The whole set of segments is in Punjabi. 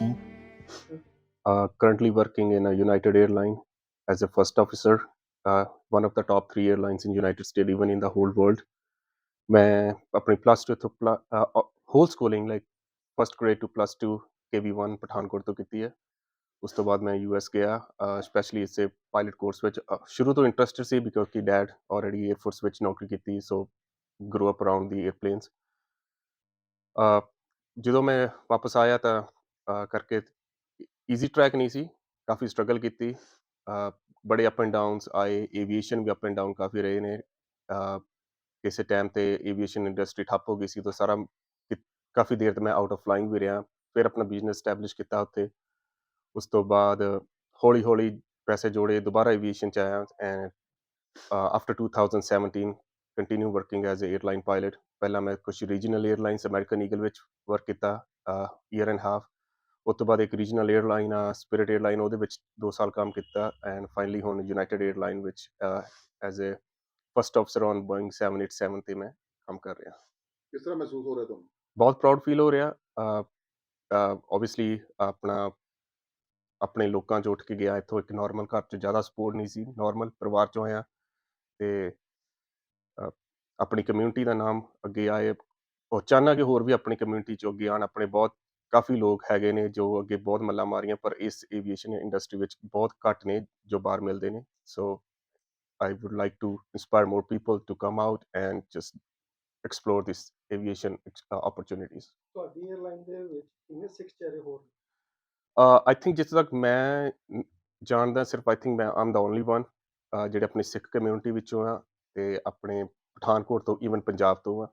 uh, currently working in a United Airline as a first officer, uh, one of the top three airlines in United States, even in the whole world. ਮੈਂ ਆਪਣੀ ਪਲੱਸ 2 ਤੋਂ whole schooling like first grade to plus 2 KV1 Pathankot ਤੋਂ ਕੀਤੀ ਹੈ ਉਸ ਤੋਂ ਬਾਅਦ ਮੈਂ ਯੂਐਸ ਗਿਆ ਸਪੈਸ਼ਲੀ ਇਸੇ ਪਾਇਲਟ ਕੋਰਸ ਵਿੱਚ ਸ਼ੁਰੂ ਤੋਂ ਇੰਟਰਸਟਡ ਸੀ ਬਿਕੋਜ਼ ਕਿ ਡੈਡ ਆਲਰੇਡੀ 에ਅਰਫੋਰਸ ਵਿੱਚ ਨੌਕਰੀ ਕੀਤੀ ਸੋ ਗਰੋ ਅਪ ਅਰਾਊਂਡ ਦੀ 에ਅਰਪਲੇਨਸ ਜਦੋਂ ਮੈਂ ਵਾਪਸ ਆਇਆ ਤਾਂ ਅ, ਕਰਕੇ ਈਜ਼ੀ ਟਰੈਕ ਨਹੀਂ ਸੀ ਕਾਫੀ ਸਟਰਗਲ ਕੀਤੀ ਅ, ਬੜੇ ਅਪ ਐਂਡ ਡਾਊਨਸ ਆਏ ਏਵੀਏਸ਼ਨ ਵੀ ਅਪ ਐਂਡ ਡਾਊਨ ਕਾਫੀ ਰਹੇ ਨੇ ਅ, ਕਿਸੇ ਟਾਈਮ ਤੇ ਏਵੀਏਸ਼ਨ ਇੰਡਸਟਰੀ ਠੱਪ ਹੋ ਗਈ ਸੀ ਤਾਂ ਸਾਰਾ ਕਿ- ਕਾਫੀ ਦੇਰ ਤੱਕ ਮੈਂ ਆਊਟ ਆਫ ਫਲਾਈਂਗ ਵੀ ਰਿਹਾ ਫਿਰ ਆਪਣਾ ਬਿਜ਼ਨਸ ਸਟੈਬਲਿਸ਼ ਕੀਤਾ ਉੱਥੇ ਉਸ ਤੋਂ ਬਾਅਦ ਹੌਲੀ ਹੌਲੀ ਪੈਸੇ ਜੋੜੇ ਦੁਬਾਰਾ ਏਵੀਏਸ਼ਨ ਚ ਆਇਆ and after 2017 continue working as uh airline pilot ਪਹਿਲਾਂ ਮੈਂ ਕੁਝ ਰੀਜਨਲ 에ਅਰਲਾਈਨਸ ਅਮਰੀਕਨ ਈਗਲ ਵਿੱਚ ਵਰਕ ਕੀਤਾ ਈਅਰ ਐਂਡ ਹਾਫ ਉਸ ਤੋਂ ਬਾਅਦ ਇੱਕ ਰੀਜਨਲ 에ਅਰਲਾਈਨ ਆ ਸਪਿਰਿਟ 에ਅਰਲਾਈਨ ਉਹਦੇ ਵਿੱਚ 2 ਸਾਲ ਕੰਮ ਕੀਤਾ ਐਂਡ ਫਾਈਨਲੀ ਹੁਣ ਯੂਨਾਈਟਿਡ 에ਅਰਲਾਈਨ ਵਿੱਚ as uh first officer on Boeing 787 ਤੇ ਮੈਂ ਕੰਮ ਕਰ ਰਿਹਾ। ਕਿਸ ਤਰ੍ਹਾਂ ਮਹਿਸੂਸ ਹੋ ਰਿਹਾ ਤੁਹਾਨੂੰ? ਬਹੁਤ ਪ੍ਰਾਊਡ ਫੀਲ ਹੋ ਰਿਹਾ ਆਬਵੀਅਸਲੀ ਆਪਣਾ ਆਪਣੇ ਲੋਕਾਂ 'ਚ ਉੱਠ ਕੇ ਗਿਆ ਇੱਥੋਂ ਇੱਕ ਨਾਰਮਲ ਘਰ 'ਚ ਜ਼ਿਆਦਾ ਸਪੋਰਟ ਨਹੀਂ ਸੀ ਨਾਰਮਲ ਪਰਿਵਾਰ 'ਚੋਂ ਆਇਆ ਤੇ ਆਪਣੀ ਕਮਿਊਨਿਟੀ ਦਾ ਨਾਮ ਅੱਗੇ ਆਏ ਉਹ ਚਾਹਨਾ ਕਿ ਹੋਰ ਵੀ ਆਪਣੀ ਕਮਿਊਨਿਟੀ 'ਚ ਅੱਗੇ ਆਣ ਆਪਣੇ ਬਹੁਤ ਕਾਫੀ ਲੋਕ ਹੈਗੇ ਨੇ ਜੋ ਅੱਗੇ ਬਹੁਤ ਮੱਲਾਂ ਮਾਰੀਆਂ ਪਰ ਇਸ ਏਵੀਏਸ਼ਨ ਇੰਡਸਟਰੀ ਵਿੱਚ ਬਹੁਤ ਘੱਟ ਨੇ ਜੋ ਬਾਹਰ ਮਿਲਦੇ ਨੇ so I would like to inspire more people to come out and just explore this aviation uh, opportunities. ਤੁਹਾਡੀ 에ਅਰਲਾਈਨ ਦੇ ਵਿੱਚ ਕਿੰਨੇ ਸਿੱਖ ਚਿਹਰੇ ਹੋਰ ਨੇ? Uh, I think ਜਿੱਥੇ ਤੱਕ ਮੈਂ ਜਾਣਦਾ ਸਿਰਫ ਆਈ ਥਿੰਕ ਮੈਂ ਆਮ ਦਾ ਓਨਲੀ ਵਨ ਜਿਹੜੇ ਆਪਣੀ ਸਿੱਖ ਕਮਿਊਨਿਟੀ ਵਿੱਚੋਂ ਆ ਤੇ ਆਪਣੇ ਪਠਾਨਕੋਟ ਤੋਂ ਈਵਨ ਪੰਜਾਬ ਤੋਂ ਆ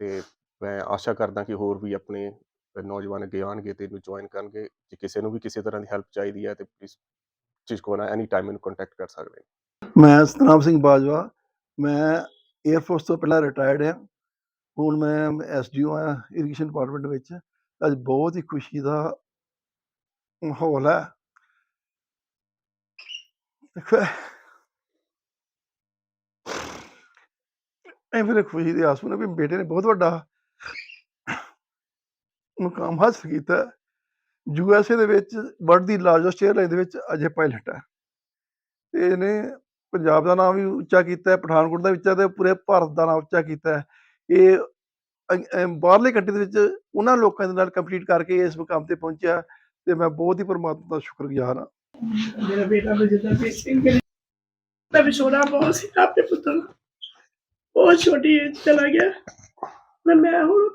ਤੇ ਮੈਂ ਆਸ਼ਾ ਕਰਦਾ ਕਿ ਹੋਰ ਵੀ ਆਪਣੇ ਨੌਜਵਾਨ ਅੱਗੇ ਆਉਣਗੇ ਤੇ ਇਹਨੂੰ ਜੁਆਇਨ ਕਰਨਗੇ, ਜੇ ਕਿਸੇ ਨੂੰ ਵੀ ਕਿਸੇ ਤਰ੍ਹਾਂ ਦੀ ਹੈਲਪ ਚਾਹੀਦੀ ਹੈ ਤੇ ਪਲੀਜ਼ ਚੀਜ਼ ਕੋਨਾ ਐਨੀ ਟਾਈਮ ਮੈਨੂੰ ਕੰਟੈਕਟ ਕਰ ਸਕਦੇ ਨੇ ਮੈਂ ਸਤਨਾਮ ਸਿੰਘ ਬਾਜਵਾ, ਮੈਂ 에ਅਰ ਫੋਰਸ ਤੋਂ ਪਹਿਲਾਂ ਰਿਟਾਇਰਡ ਹਾਂ, ਹੁਣ ਮੈਂ ਐਸਡੀਓ ਆ ਇਰੀਗੇਸ਼ਨ ਡਿਪਾਰਟਮੈਂਟ ਵਿੱਚ, ਅੱਜ ਬਹੁਤ ਹੀ ਖੁਸ਼ੀ ਦਾ ਮਾਹੌਲ ਹੈ। ਇਹ ਮੇਰੇ ਖੁਸ਼ੀ ਦੇ ਆਸੂ ਨੇ ਵੀ ਬੇਟੇ ਨੇ ਬਹੁਤ ਵੱਡਾ ਮੁਕਾਮ ਹਾਸਲ ਕੀਤਾ। ਯੂਐਸਏ ਦੇ ਵਿੱਚ ਵਰਲਡ ਦੀ ਲਾਰਜੈਸਟ 에ਅਰਲਾਈਨ ਦੇ ਵਿੱਚ ਅਜੇ ਪਾਇਲਟ ਹੈ। ਤੇ ਇਹਨੇ ਪੰਜਾਬ ਦਾ ਨਾਮ ਵੀ ਉੱਚਾ ਕੀਤਾ ਹੈ, ਪਠਾਨਕੋਟ ਦਾ ਉੱਚਾ ਤੇ ਪੂਰੇ ਭਾਰਤ ਦਾ ਨਾਮ ਉੱਚਾ ਕੀਤਾ ਹੈ। ਇਹ ਬਾਹਰਲੇ ਕੰਟਰੀ ਦੇ ਵਿੱਚ ਉਹਨਾਂ ਲੋਕਾਂ ਦੇ ਨਾਲ ਕੰਪਲੀਟ ਕਰਕੇ ਇਸ ਮੁਕਾਮ ਤੇ ਪਹੁੰਚਿਆ ਤੇ ਮੈਂ ਬਹੁਤ ਹੀ ਪਰਮਾਤਮਾ ਦਾ ਸ਼ੁਕਰਗੁਜ਼ਾਰ ਹਾਂ। ਮੇਰਾ ਬੇਟਾ ਬਜਿੰਦਰ ਸਿੰਘ ਮੇਰੀ ਵਿਛੋੜਾ ਬਹੁਤ ਸੀ ਆਪਣੇ ਪੁੱਤਰ ਨਾਲ। ਛੋਟੀ ਚਲਾ ਗਿਆ। ਮੈਂ ਮੈਂ ਹੁਣ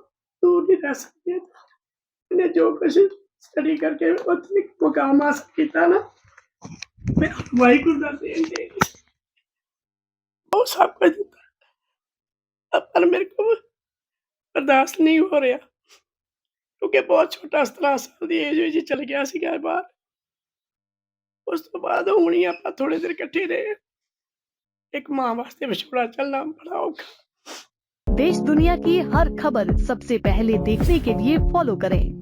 ਦੂਰ ਨਹੀਂ ਰਹਿ ਸਕਦੀ। ਇਹਨੇ ਜੋ ਕੁਛ ਸਟੱਡੀ ਕਰਕੇ ਉੱਥੇ ਮੁਕਾਮ ਹਾਸਲ ਕੀਤਾ ਨਾ ਮੈਂ ਵਾਹਿਗੁਰੂ ਦਾ ਦੇਣ ਦੇ ਉਹ ਸਭ ਕੁਝ ਦਿੱਤਾ ਪਰ ਮੇਰੇ ਕੋਲ ਬਰਦਾਸ਼ਤ ਨਹੀਂ ਹੋ ਰਿਹਾ ਕਿਉਂਕਿ ਬਹੁਤ ਛੋਟਾ 17 ਸਾਲ ਦੀ ਏਜ ਵਿੱਚ ਚਲ ਗਿਆ ਸੀਗਾ ਬਾਹਰ ਉਸ ਤੋਂ ਬਾਅਦ ਹੁਣ ਹੀ ਆਪਾਂ ਥੋੜੇ ਦਿਨ ਇਕੱਠੇ ਰਹੇ ਇੱਕ ਮਾਂ ਵਾਸਤੇ ਵਿਛੋੜਾ ਚੱਲਣਾ ਬੜਾ ਔਖਾ देश दुनिया की हर खबर सबसे पहले देखने के लिए फॉलो करें